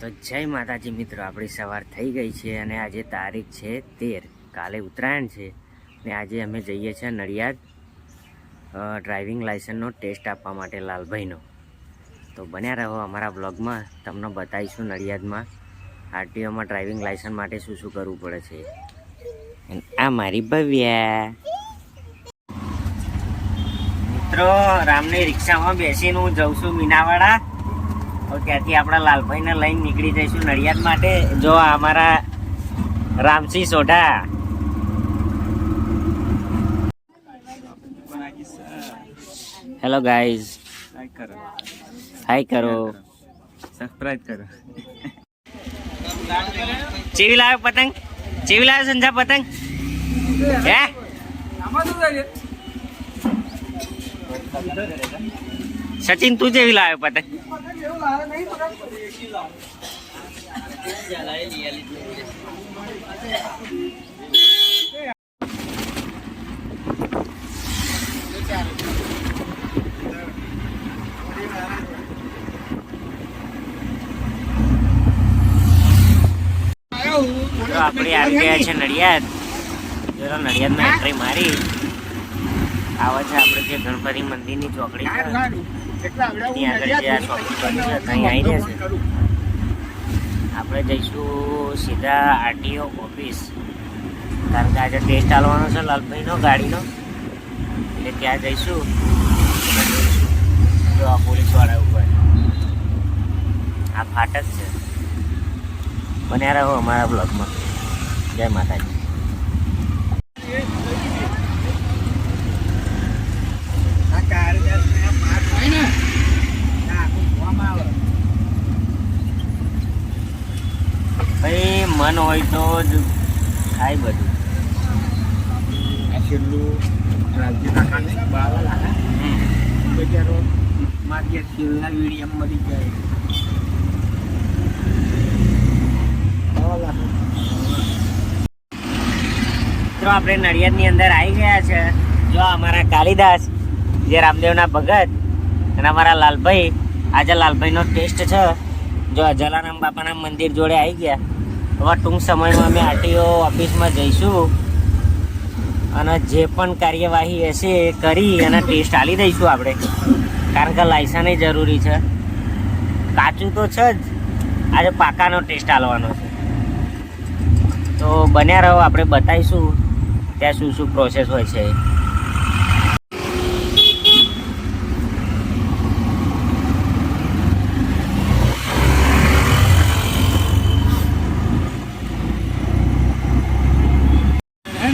તો જય માતાજી મિત્રો, આપણી સવાર થઈ ગઈ છે અને આજે તારીખ છે તેર. કાલે ઉત્તરાયણ છે ને આજે અમે જઈએ છીએ નડિયાદ ડ્રાઇવિંગ લાઇસન્સનો ટેસ્ટ આપવા માટે લાલભાઈનો. તો બન્યા રહો અમારા બ્લોગમાં, તમને બતાવીશું નડિયાદમાં આરટીઓમાં ડ્રાઇવિંગ લાઇસન્સ માટે શું શું કરવું પડે છે. આ મારી ભવ્યા. મિત્રો, રામની રિક્ષામાં બેસીને હું જઉં છું મીનાવાડા. તો ત્યાંથી આપણા લાલભાઈને લઈને નીકળી જઈશું નડિયાદ માટે? જો અમારા Ramsinh Sodha. Hello guys hi કરો સબસ્ક્રાઇબ કરો ચેવી લાવ્યો પતંગ? ચેવી લાવ્યો સંજા પતંગ? હે? સચિન તું જેવી લાવ્યો પતંગ? આપણે આવી ગયા છે નડિયાદ. જરા નડિયાદમાં એન્ટ્રી મારી. આવે છે આપણે જે ગણપતિ મંદિરની ચોકડી ત્યાં આગળ જે આ શોપિંગ કરી આવી રહ્યા આપણે જઈશું સીધા આરટીઓ ઓફિસ. કારણ કે આજે ટેસ્ટ આલવાનો છે લાલભાઈનો ગાડીનો. એટલે ત્યાં જઈશું. જો આ પોલીસવાળા ઉપર આ ફાટક છે. બન્યા રહો અમારા બ્લોગમાં જય માતાજી ભાઈ મન હોય તો જ ખાય બધું. તો આપણે નડિયાદની અંદર આવી ગયા છે. જો અમારા કાલિદાસ જે રામદેવના ભગત અને અમારા લાલભાઈ આજે લાલભાઈનો ટેસ્ટ છે. જો જલારામ બાપાના મંદિર જોડે આવી ગયા. હવે ટૂંક સમયમાં અમે આરટીઓ ઓફિસમાં જઈશું અને જે પણ કાર્યવાહી હશે એ કરી અને ટેસ્ટ આલી દઈશું આપણે. કારણ કે લાયસન્સ જરૂરી છે. કાચું તો છે જ. આજે પાકાનો ટેસ્ટ આલવાનો છે. તો બન્યા રહો, આપણે બતાવીશું ત્યાં શું શું પ્રોસેસ હોય છે.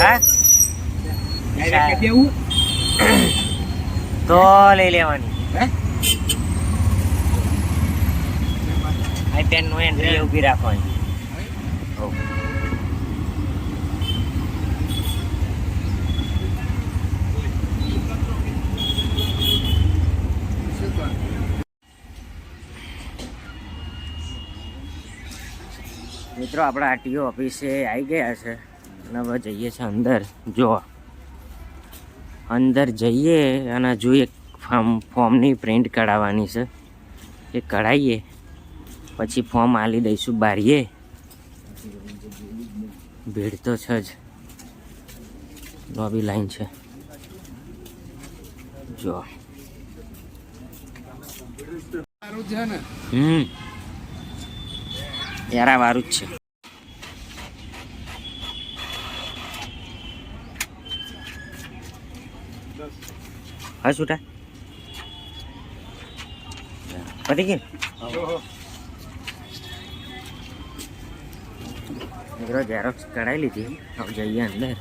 તો લઈ લેવાની. આ પેન નો એન્ટ્રી ઊભી રાખવાની. મિત્રો આપણા આરટીઓ ઓફિસે આવી ગયા છે. અને હવે જઈએ છીએ અંદર. જો. અંદર જઈએ અને જોઈએ ફોર્મ ફોર્મની પ્રિન્ટ કઢાવવાની છે. એ કઢાવીએ પછી ફોર્મ આલી દઈશું બારીએ. ભીડ તો છે જ. લોબી લાઈન છે. જો. હમ. યારા વારું જ છે. હા છૂટા. પતી ગઈ મિત્રો ઝેરોક્સ કઢાવી લીધી. હવે જઈએ અંદર.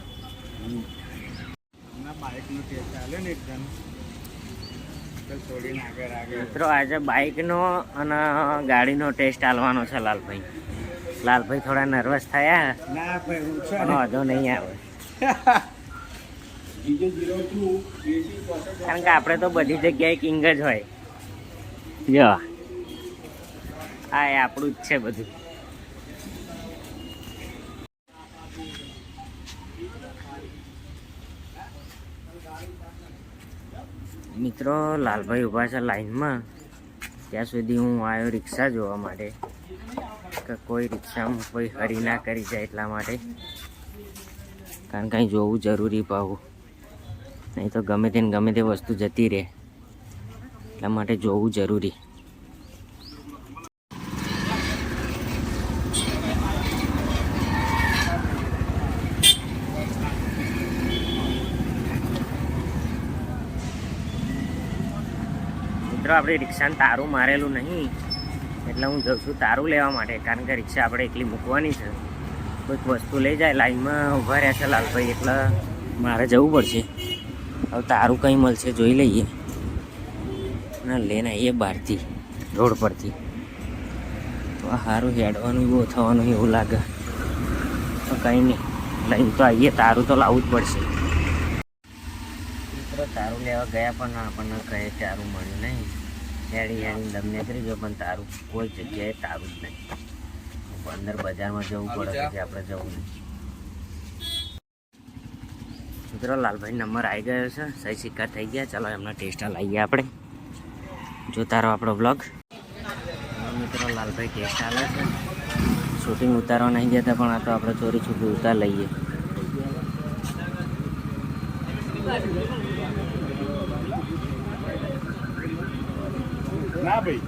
મિત્રો આજે બાઇકનો અને ગાડીનો ટેસ્ટ આલવાનો છે લાલભાઈ. લાલભાઈ થોડા નર્વસ થયા. ના ભાઈ વાંધો નહીં આવે. કારણ કે આપણે તો બધી જગ્યાએ કિંગ જ હોય. જો આ એ આપણું જ છે બધું. મિત્રો લાલભાઈ ઊભા છે લાઈનમાં. ત્યાં સુધી હું આવ્યો રિક્ષા જોવા માટે. કે કોઈ રિક્ષામાં કોઈ હરી ના કરી જાય એટલા માટે. કારણ કે જોવું જરૂરી પાવું નહીં તો ગમે તેને ગમે તે વસ્તુ જતી રહે. એટલા માટે જોવું જરૂરી. મિત્રો, આપણે રિક્ષાને તારું મારેલું નહીં. એટલે હું જઉં છું તારું લેવા માટે, કારણ કે રિક્ષા આપણે એકલી મૂકવાની છે. કોઈક વસ્તુ લઈ જાય, લાઈનમાં ઊભા રહ્યા છે લાલભાઈ, એટલે મારે જવું પડશે. હવે તારું કંઈ મળશે જોઈ લઈએ. ના લેને આવીએ બહારથી રોડ પરથી. તો આ સારું હેડવાનું બહુ થવાનું એવું લાગે. તો કંઈ નહીં લઈને તો આવીએ તારું તો લાવવું જ પડશે. મિત્રો તારું લેવા ગયા પણ આપણને કહે તારું મળ્યું નહીં. હેડી હેડી દમ કરી ગયો પણ તારું કોઈ જગ્યાએ તારું જ નહીં. અંદર બજારમાં જવું પડે છે આપણે જવું નહીં. મિત્રો, લાલભાઈ નંબર આવી ગયો છે. સહી સિક્કા થઈ ગયા. ચાલો એમના ટેસ્ટ લાવીએ આપણે. જોતા રહો આપણો બ્લોગ મિત્રો, લાલભાઈ ટેસ્ટ આવે છે. શૂટિંગ ઉતારવા નહીં જતા પણ આ તો આપણે ચોરી છૂપી ઉતાર લઈએ. ના ભાઈ.